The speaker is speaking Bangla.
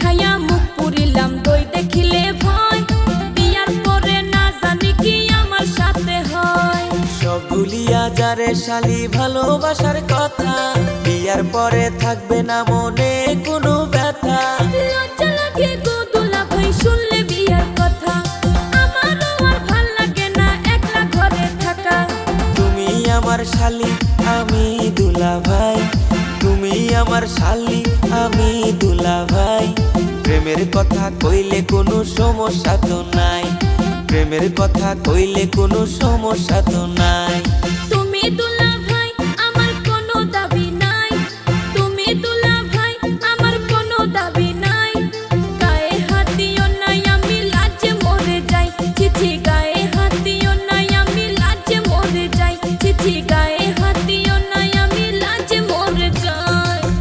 খাইয়া মুখ পুরিলাম দই দেখিলে ভয়। বিয়ার পরে না জানি কি আমার সাথে হয়। সব ভুলিয়া যারে শালি ভালোবাসার কথা বিয়ার পরে থাকবে না মনে কোনো ব্যথা। লজ্জা লাগে গো দুলা ভাই শুনলে বিয়ার কথা। আমারও আর ভালো লাগে না একলা ঘরে থাকা। তুমি আমার শালি আমি দুলা ভাই। তুমি আমার শালি আমি দুলা প্রেমের কথা কইলে কোনো সমস্যা তো নাই। প্রেমের কথা কইলে কোনো সমস্যা তো নাই। তুমি দুলা